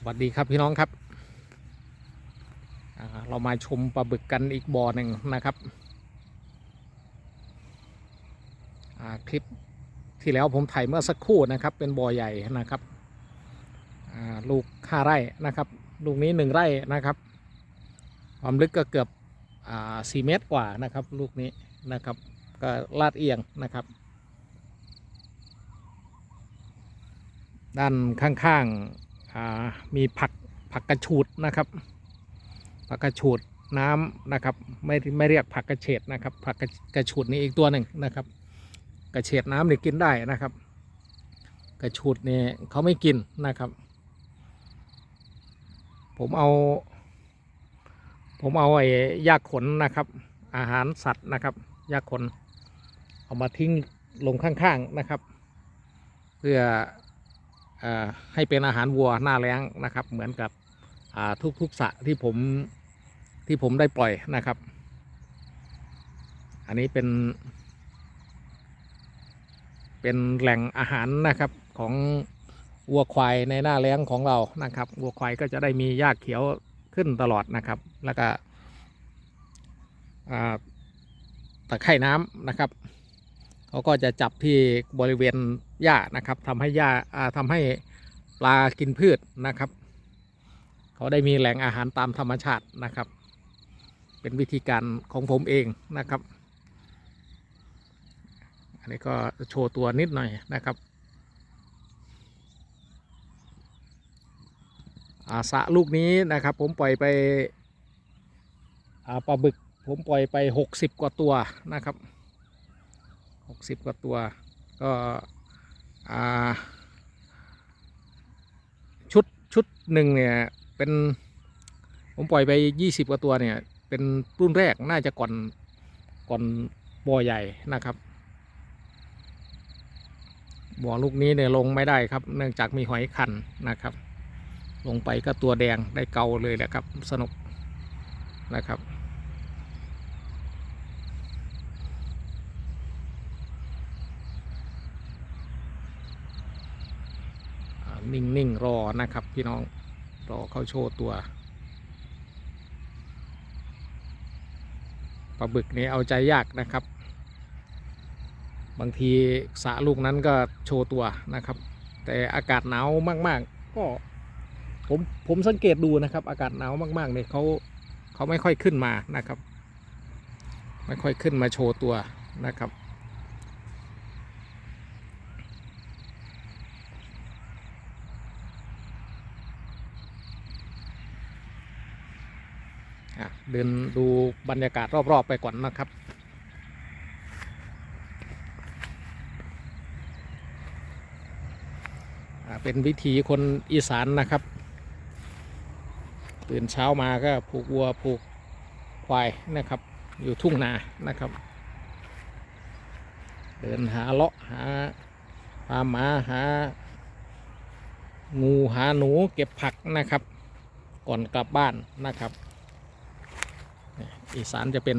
สวัสดีครับพี่น้องครับเรามาชมปลาบึกกันอีกบ่อหนึ่งนะครับคลิปที่แล้วผมถ่ายเมื่อสักครู่นะครับ เป็นบ่อใหญ่นะครับลูกห้าไร่นะครับ ลูกนี้หนึ่งไร่นะครับ ความลึกก็เกือบสี่เมตรกว่านะครับ ลูกนี้นะครับ ก็ลาดเอียงนะครับ ด้านข้างๆ มีผักผักกระชูดนะครับ ผักกระชูดน้ำนะครับ ไม่ไม่เรียกผักกระเฉดนะครับ ผักกระชูดนี่อีกตัวหนึ่งนะครับ กระเฉดน้ำนี่กินได้นะครับ กระชูดนี่เขาไม่กินนะครับ ผมเอา ผมเอาไอ้ยาขนนะครับ อาหารสัตว์นะครับยาขนเอามาทิ้งลงข้างๆนะครับ เพื่อ ให้เป็นอาหารวัวหน้าแล้งนะครับ เหมือนกับอ่าทุกสะที่ผมที่ผมได้ปล่อยนะครับ อันนี้เป็น เป็นแหล่งอาหารนะครับของวัวควายในหน้าแล้งของเรานะครับวัวควายก็จะได้มีหญ้าเขียวขึ้นตลอดนะครับ แล้วก็ตะไคร่น้ำนะครับ เขาก็จะจับที่บริเวณหญ้านะครับทำให้หญ้าทำให้ปลากินพืชนะครับ เขาได้มีแหล่งอาหารตามธรรมชาตินะครับ เป็นวิธีการของผมเองนะครับ อันนี้ก็โชว์ตัวนิดหน่อยนะครับอาสะลูกนี้นะครับ ผมปล่อยไปปลาบึก ผมปล่อยไป 60 กว่าตัวนะครับ หกสิบกว่าตัว ก็ชุดชุดหนึ่งเนี่ย เป็นผมปล่อยไปยี่สิบกว่าตัวเนี่ย เป็นรุ่นแรกน่าจะก่อนก่อนบ่อใหญ่นะครับบ่อลูกนี้เนี่ยลงไม่ได้ครับ เนื่องจากมีหอยคันนะครับ ลงไปก็ตัวแดงได้เกาเลยแหละครับ สนุกนะครับ นิ่งๆรอนะครับ พี่น้องรอเขาโชว์ตัวปลาบึกนี่เอาใจยากนะครับ บางทีสะลูกนั้นก็โชว์ตัวนะครับ แต่อากาศหนาวมากๆ ก็ผมผมสังเกตดูนะครับ อากาศหนาวมากๆเนี่ยเขาเขาไม่ค่อยขึ้นมานะครับ ไม่ค่อยขึ้นมาโชว์ตัวนะครับ เดินดูบรรยากาศรอบ ๆ ไปก่อนนะครับ เป็นวิถีคนอีสานนะครับ ตื่นเช้ามาก็ผูกวัวผูกควายนะครับ อยู่ทุ่งนานะครับ เดินหาเลาะหาปลาหมาหา งูหาหนูเก็บผักนะครับ ก่อนกลับบ้านนะครับ อีสานจะเป็น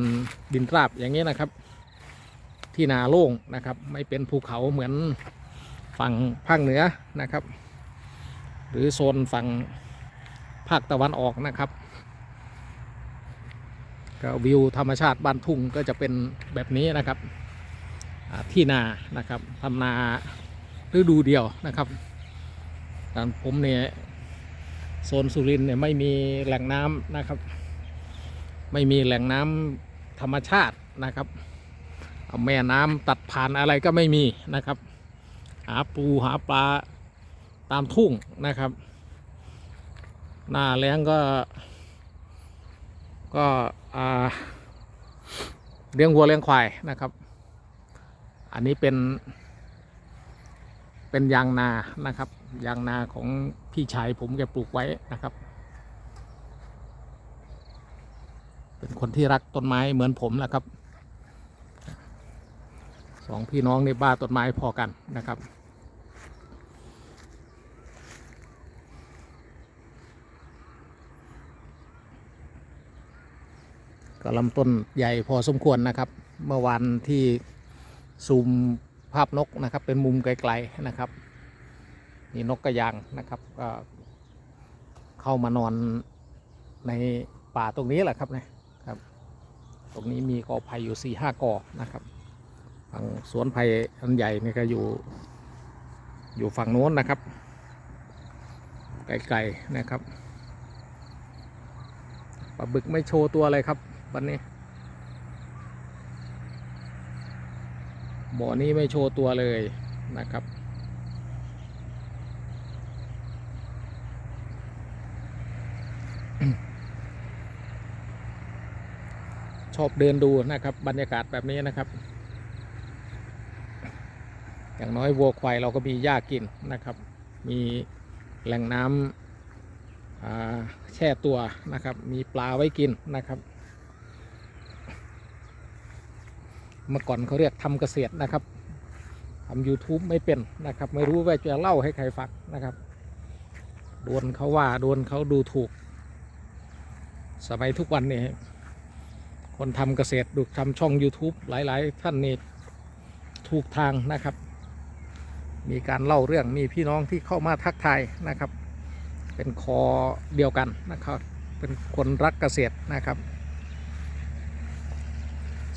ดินราบอย่างนี้นะครับ ที่นาโล่งนะครับ ไม่เป็นภูเขาเหมือนฝั่งภาคเหนือนะครับ หรือโซนฝั่งภาคตะวันออกนะครับก็วิวธรรมชาติบ้านทุ่งก็จะเป็นแบบนี้นะครับที่นานะครับทำนาฤดูเดียวนะครับแต่ผมเนี่ยโซนสุรินเนี่ยไม่มีแหล่งน้ำนะครับ ไม่มีแหล่งน้ำธรรมชาตินะครับเอาแม่น้ำตัดผ่านอะไรก็ไม่มีนะครับ หาปูหาปลาตามทุ่งนะครับ หน้าแล้งก็ ก็เลี้ยงวัวเลี้ยงควายนะครับ อันนี้เป็น เป็นยางนานะครับ ยางนาของพี่ชายผมแกปลูกไว้นะครับ เป็นคนที่รักต้นไม้เหมือนผมแหละครับสองพี่น้องในบ้าต้นไม้พอกันนะครับ ก็ลำต้นใหญ่พอสมควรนะครับ เมื่อวันที่ซูมภาพนกนะครับ เป็นมุมไกลๆนะครับมีนกกระยางนะครับก็เข้ามานอนในป่าตรงนี้แหละครับเนะครับ ตรงนี้มีกอไผ่อยู่สี่ห้ากอนะครับฝั่งสวนไผ่อันใหญ่นี่ก็อยู่ อยู่ฝั่งโน้นนะครับไกลๆนะครับปลาบึกไม่โชว์ตัวเลยครับ วันนี้บ่อนี้ไม่โชว์ตัวเลยนะครับ ชอบเดินดูนะครับ บรรยากาศแบบนี้นะครับ อย่างน้อยวัวควายเราก็มีหญ้ากินนะครับ มีแหล่งน้ำแช่ตัวนะครับ มีปลาไว้กินนะครับ เมื่อก่อนเขาเรียกทำเกษตรนะครับทำ YouTube ไม่เป็นนะครับ ไม่รู้ว่าจะเล่าให้ใครฟังนะครับโดนเขาว่าโดนเขาดูถูก สมัยทุกวันนี้ คนทำเกษตรดูทำช่อง YouTube หลาย ๆ ท่านนี่ถูกทางนะครับ มีการเล่าเรื่องมีพี่น้องที่เข้ามาทักทายนะครับ เป็นคอเดียวกันนะครับ เป็นคนรักเกษตรนะครับ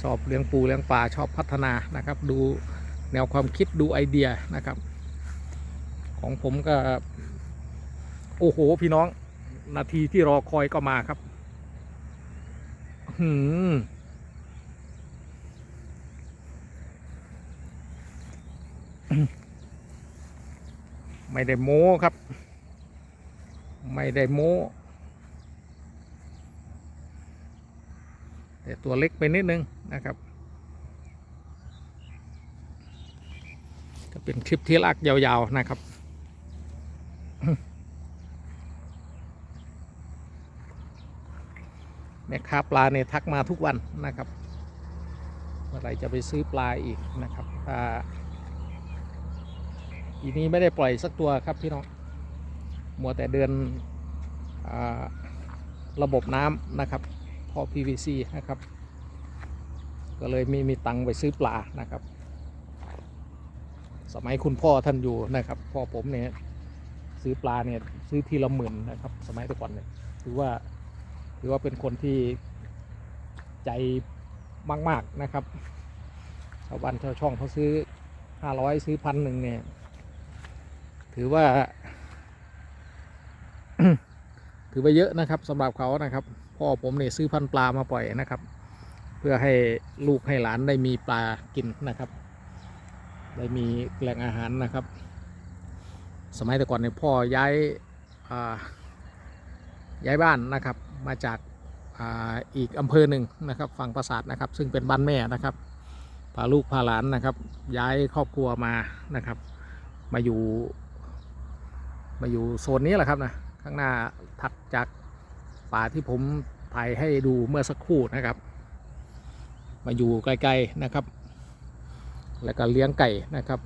ชอบเลี้ยงปูเลี้ยงปลาชอบพัฒนานะครับ ดูแนวความคิดดูไอเดียนะครับ ของผมก็ โอ้โห พี่น้องนาทีที่รอคอยก็มาครับ หืมไม่ได้โม้ครับ ไม่ได้โม้แต่ตัวเล็กไปนิดนึงนะครับ จะเป็นคลิปที่ลากยาวๆนะครับ แม่ค้าปลาเนี่ยทักมาทุกวันนะครับเมื่อไรจะไปซื้อปลาอีกนะครับถ้าอีนี้ไม่ได้ปล่อยสักตัวครับพี่น้องมัวแต่เดินอาระบบน้ำนะครับท่อ PVC นะครับ ก็เลยไม่มีตังไปซื้อปลานะครับ สมัยคุณพ่อท่านอยู่นะครับ พ่อผมเนี่ยซื้อปลาเนี่ยซื้อทีละหมื่นนะครับ สมัยแต่ก่อนเนี่ยถือว่า ถือว่าเป็นคนที่ใจมาก ๆ นะครับชาวบ้านชาวช่องเขาซื้อห้าร้อยซื้อพันหนึ่งเนี่ย ถือว่า ถือว่าเยอะนะครับสำหรับเขานะครับ พ่อผมเนี่ยซื้อพันปลามาปล่อยนะครับ เพื่อให้ลูกให้หลานได้มีปลากินนะครับ ได้มีแหล่งอาหารนะครับ สมัยแต่ก่อนเนี่ยพ่อย้ายย้ายบ้านนะครับ มาจากอีกอำเภอหนึ่งนะครับฝั่งปราสาทนะครับ ซึ่งเป็นบ้านแม่นะครับพาลูกพาหลานนะครับ ย้ายครอบครัวมานะครับ มาอยู่ มาอยู่โซนนี้แหละครับนะข้างหน้าถัดจากป่าที่ผมถ่ายให้ดูเมื่อสักครู่นะครับ มาอยู่ไกลๆนะครับ แล้วก็เลี้ยงไก่นะครับ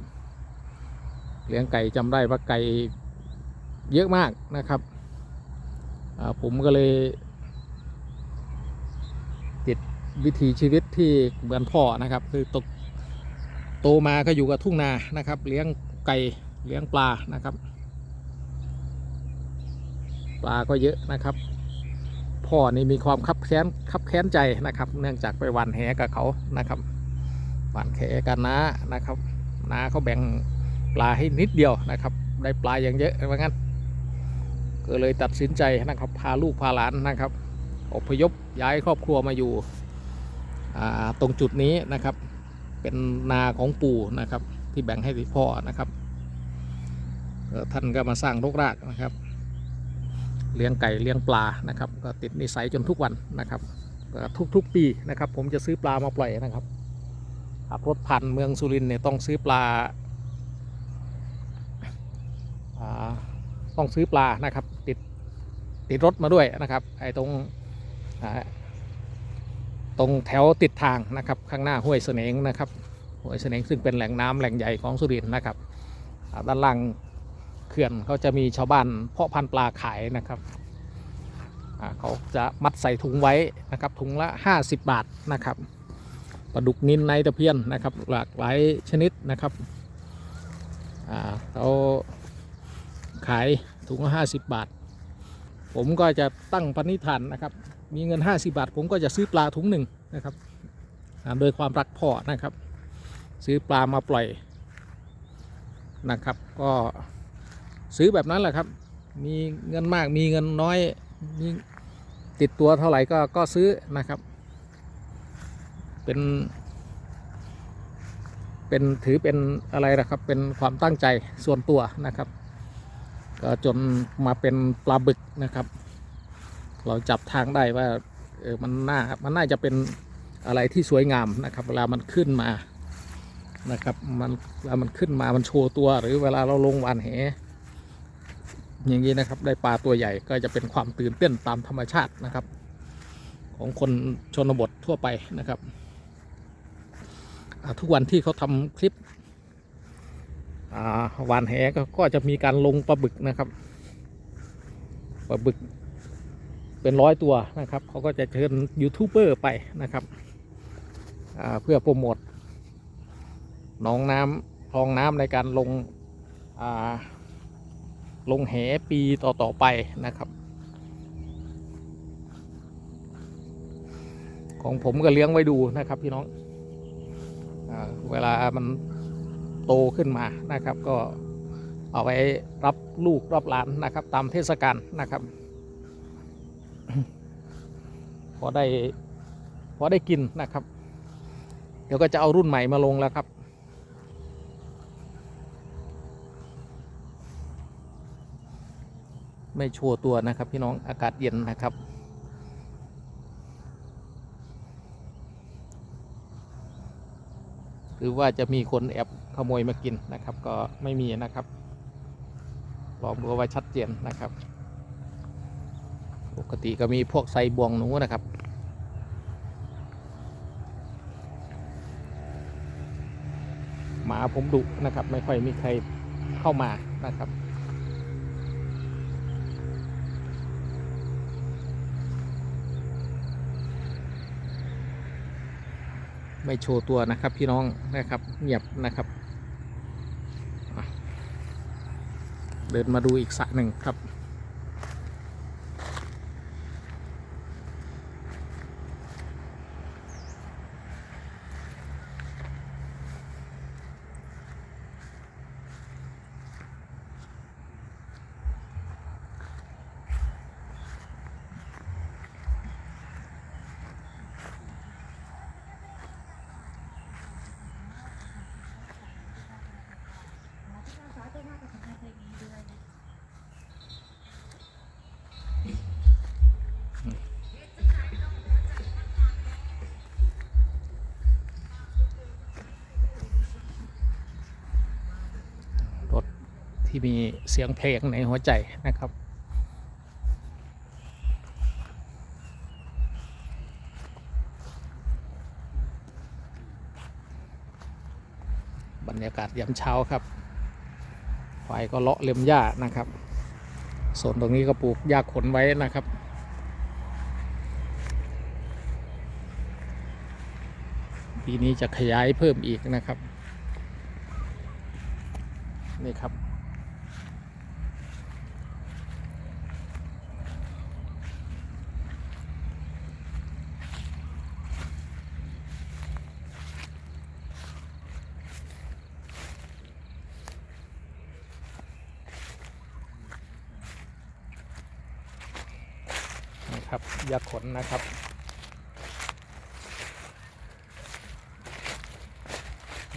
เลี้ยงไก่จำได้ว่าไก่เยอะมากนะครับผมก็เลย วิถีชีวิตที่เหมือนพ่อนะครับ คือโตโตมาก็อยู่กับทุ่งนานะครับ เลี้ยงไก่เลี้ยงปลานะครับ ปลาก็เยอะนะครับ พ่อนี่มีความคับแค้นคับแค้นใจนะครับ เนื่องจากไปหวันแหกับเขานะครับหวันแหกันน้านะครับน้าเขาแบ่งปลาให้นิดเดียวนะครับ ได้ปลาอย่างเยอะว่างั้นก็เลยตัดสินใจนะครับ พาลูกพาหลานนะครับอพยพย้ายครอบครัวมาอยู่ ตรงจุดนี้นะครับ เป็นนาของปู่นะครับ ที่แบ่งให้พ่อนะครับท่านก็มาสร้างรกรากนะครับ เลี้ยงไก่เลี้ยงปลานะครับ ก็ติดนิสัยจนทุกวันนะครับทุกๆปีนะครับ ผมจะซื้อปลามาปล่อยนะครับขับรถผ่านเมืองสุรินทร์เนี่ยต้องซื้อปลาต้องซื้อปลานะครับ ติดติดรถมาด้วยนะครับ ไอ้ตรง ตรงแถวติดทางนะครับข้างหน้าห้วยเสนงนะครับห้วยเสนงซึ่งเป็นแหล่งน้ำแหล่งใหญ่ของสุรินทร์นะครับด้านล่างเขื่อนเขาจะมีชาวบ้านเพาะพันธุ์ปลาขายนะครับเขาจะมัดใส่ถุงไว้นะครับถุงละ 50 บาทนะครับปลาดุกนินในตะเพียนนะครับหลากหลายชนิดนะครับเขาขายถุงละห้าสิบบาท ผมก็จะตั้งปณิธานนะครับ มีเงิน 50 บาท ผมก็จะซื้อปลาถุงหนึ่งนะครับโดยความรักพ่อนะครับ ซื้อปลามาปล่อยนะครับ ก็ซื้อแบบนั้นแหละครับ มีเงินมากมีเงินน้อยมีติดตัวเท่าไหร่ก็ก็ซื้อนะครับ เป็นเป็นถือเป็นอะไรนะครับ เป็นความตั้งใจส่วนตัวนะครับ ก็จนมาเป็นปลาบึกนะครับ เราจับทางได้ว่าเออมันน่ามันน่าจะเป็นอะไรที่สวยงามนะครับ เวลามันขึ้นมานะครับมันเวลามันขึ้นมามันโชว์ตัวหรือเวลาเราลงวานแหอย่างนี้นะครับ ได้ปลาตัวใหญ่ก็จะเป็นความตื่นเต้นตามธรรมชาตินะครับ ของคนชนบททั่วไปนะครับทุกวันที่เขาทำคลิปวานแหก็ก็จะมีการลงปลาบึกนะครับปลาบึก เป็นร้อยตัวนะครับเขาก็จะเชิญยูทูบเบอร์ไปนะครับเพื่อโปรโมทหนองน้ำคลองน้ำในการลงลงแหปีต่อๆไปนะครับ ของผมก็เลี้ยงไว้ดูนะครับพี่น้องอเวลามันโตขึ้นมานะครับ ก็เอาไว้รับลูกรับหลานนะครับ ตามเทศกาลนะครับ พอได้พอได้กินนะครับ เดี๋ยวก็จะเอารุ่นใหม่มาลงแล้วครับ ไม่โชว์ตัวนะครับพี่น้องอากาศเย็นนะครับหรือว่าจะมีคนแอบขโมยมากินนะครับ ก็ไม่มีนะครับลองดูไว้ชัดเจนนะครับ ปกติก็มีพวกไซบวงหนูนะครับ หมาผมดุนะครับ ไม่ค่อยมีใครเข้ามานะครับไม่โชว์ตัวนะครับพี่น้องนะครับเงียบนะครับ เดินมาดูอีกสระหนึ่งครับ ที่มีเสียงเพลงในหัวใจนะครับ บรรยากาศยามเช้าครับไฟก็เลาะเล็มหญ้านะครับส่วนตรงนี้ก็ปลูกหญ้าขนไว้นะครับปีนี้จะขยายเพิ่มอีกนะครับ นี่ครับ นะขนนะครับ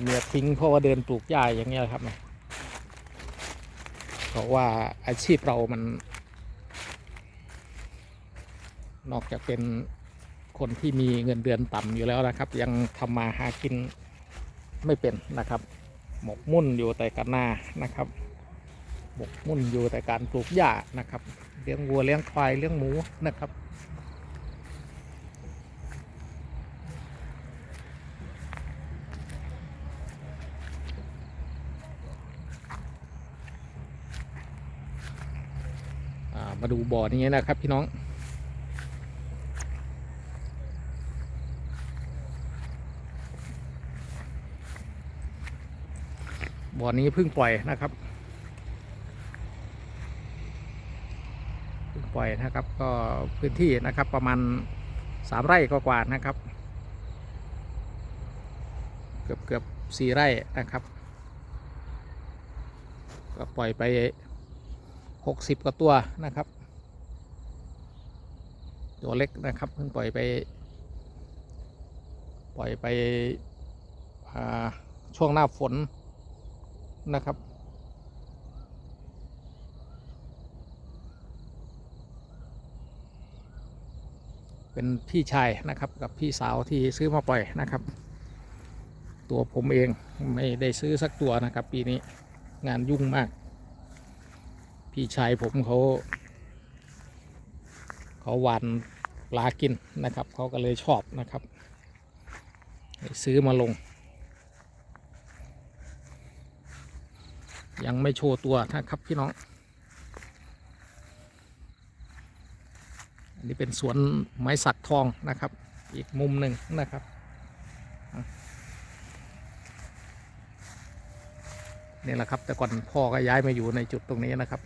เมียทิ้งเพราะว่าเดินปลูกหญ้าอย่างเงี้ยครับเพราะว่าอาชีพเรามัน นอกจากเป็นคนที่มีเงินเดือนต่ำอยู่แล้วนะครับ ยังทำมาหากินไม่เป็นนะครับ หมกมุ่นอยู่แต่กันหน้านะครับ หมกมุ่นอยู่แต่การปลูกหญ้านะครับ เลี้ยงวัวเลี้ยงควายเลี้ยงหมูนะครับ มาดูบ่อนี้นะครับ พี่น้อง บ่อนี้เพิ่งปล่อยนะครับเพิ่งปล่อยนะครับ ก็พื้นที่นะครับประมาณสามไร่กว่าๆนะครับ เกือบเกือบสี่ไร่นะครับ ก็ปล่อยไป หกสิบกว่าตัวนะครับ ตัวเล็กนะครับเพิ่งปล่อยไป ปล่อยไปช่วงหน้าฝนนะครับ เป็นพี่ชายนะครับกับพี่สาวที่ซื้อมาปล่อยนะครับ ตัวผมเองไม่ได้ซื้อสักตัวนะครับ ปีนี้งานยุ่งมาก พี่ชายผมเขาเขาหวานปลากินนะครับ เขาก็เลยชอบนะครับ ซื้อมาลง ยังไม่โชว์ตัวนะครับพี่น้อง อันนี้เป็นสวนไม้สักทองนะครับ อีกมุมหนึ่งนะครับนี่แหละครับ แต่ก่อนพ่อก็ย้ายมาอยู่ในจุดตรงนี้นะครับ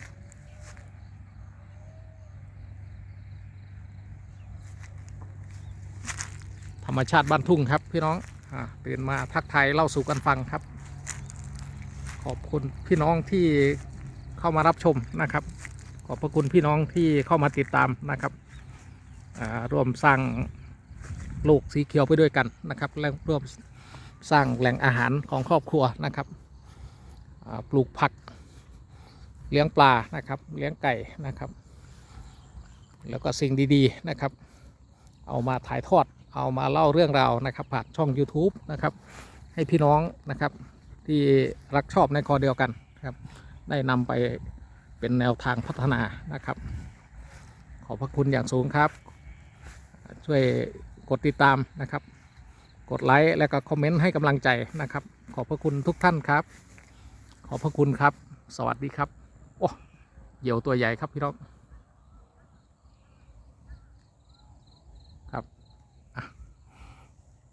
รรมชาติบ้านทุ่งครับพี่น้องอตื่นมาทักทายเล่าสู่กันฟังครับ ขอบคุณพี่น้องที่เข้ามารับชมนะครับ ขอบพระคุณพี่น้องที่เข้ามาติดตามนะครับร่วมสร้างโลกสีเขียวไปด้วยกันนะครับและร่วมสร้างแหล่งอาหารของครอบครัวนะครับปลูกผักเลี้ยงปลานะครับ เลี้ยงไก่นะครับ แล้วก็สิ่งดีๆนะครับ เอามาถ่ายทอด เอามาเล่าเรื่องราวนะครับผ่านช่อง YouTube นะครับให้พี่น้องนะครับที่รักชอบในคอเดียวกันครับได้นำไปเป็นแนวทางพัฒนานะครับ ขอบพระคุณอย่างสูงครับ ช่วยกดติดตามนะครับ กดไลค์และก็คอมเมนต์ให้กำลังใจนะครับ ขอบพระคุณทุกท่านครับ ขอบพระคุณครับ สวัสดีครับโอ้เหยี่ยวตัวใหญ่ครับพี่น้องครับอะข